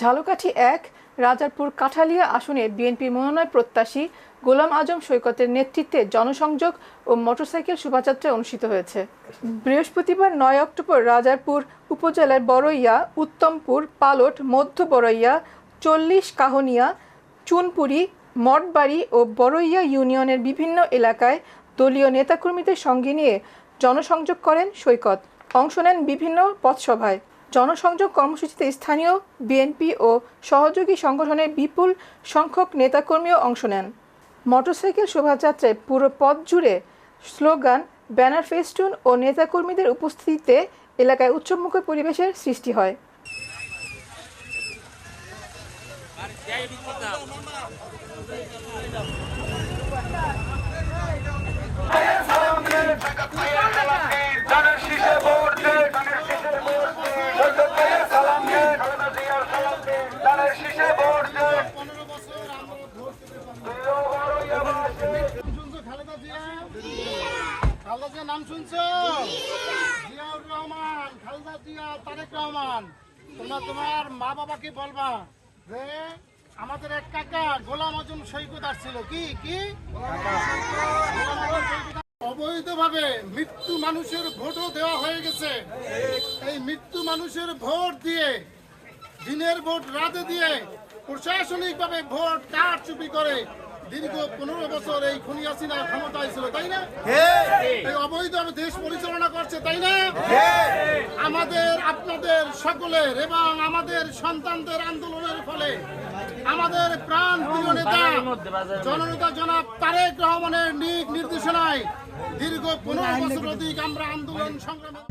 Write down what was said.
ঝালকাঠি এক, রাজারপুর কাঠালিয়া আসনে বিএনপি মনোনয়ন প্রত্যাশী গোলাম আজম সৈকতের নেতৃত্বে জনসংযোগ ও মোটরসাইকেল শোভাযাত্রা অনুষ্ঠিত হয়েছে। বৃহস্পতিবার নয় অক্টোবর রাজারপুর উপজেলার বড়ইয়া, উত্তমপুর, পালট, মধ্য বড়ইয়া, চল্লিশ কাহনিয়া, চুনপুরি, মঠবাড়ি ও বড়ইয়া ইউনিয়নের বিভিন্ন এলাকায় দলীয় নেতাকর্মীদের সঙ্গে নিয়ে জনসংযোগ করেন সৈকত। অংশ নেন বিভিন্ন পথসভায়। জনসংযোগ কর্মসূচিতে স্থানীয় বিএনপি ও সহযোগী সংগঠনের বিপুল সংখ্যক নেতাকর্মীও অংশ নেন। মোটরসাইকেল শোভাযাত্রায় পুরো পথ জুড়ে স্লোগান, ব্যানার ফেস্টুন ও নেতাকর্মীদের উপস্থিতিতে এলাকায় উৎসবমুখর পরিবেশের সৃষ্টি হয়। খালেদা জিয়া নাম শুনছো জিয়াউর রহমান খালেদা জিয়া তারেক রহমান তোমরা তোমার মা বাবাকে বলবা যে আমাদের এক কাকা গোলাম আজম সৈকত আসছিল কি কি অবৈধভাবে মৃত্যু মানুষের ভোটও দেওয়া হয়ে গেছে। এই মৃত্যু মানুষের ভোট দিয়ে দিনের ভোট রাতে দিয়ে প্রশাসনিকভাবে ভোট কার চুপি করে দীর্ঘ পনেরো বছর এই খুনি হাসিনা ক্ষমতায় ছিল তাই না? এই অবৈধভাবে দেশ পরিচালনা করছে তাই না? আমাদের আপনাদের সকলের এবং আমাদের সন্তানদের আন্দোলনের ফলে আমাদের প্রাণ প্রিয় নেতা জননেতা জনাব তারেক রহমানের নিক নির্দেশনায় দীর্ঘ পনেরো বছর অধিক আমরা আন্দোলন সংগ্রামে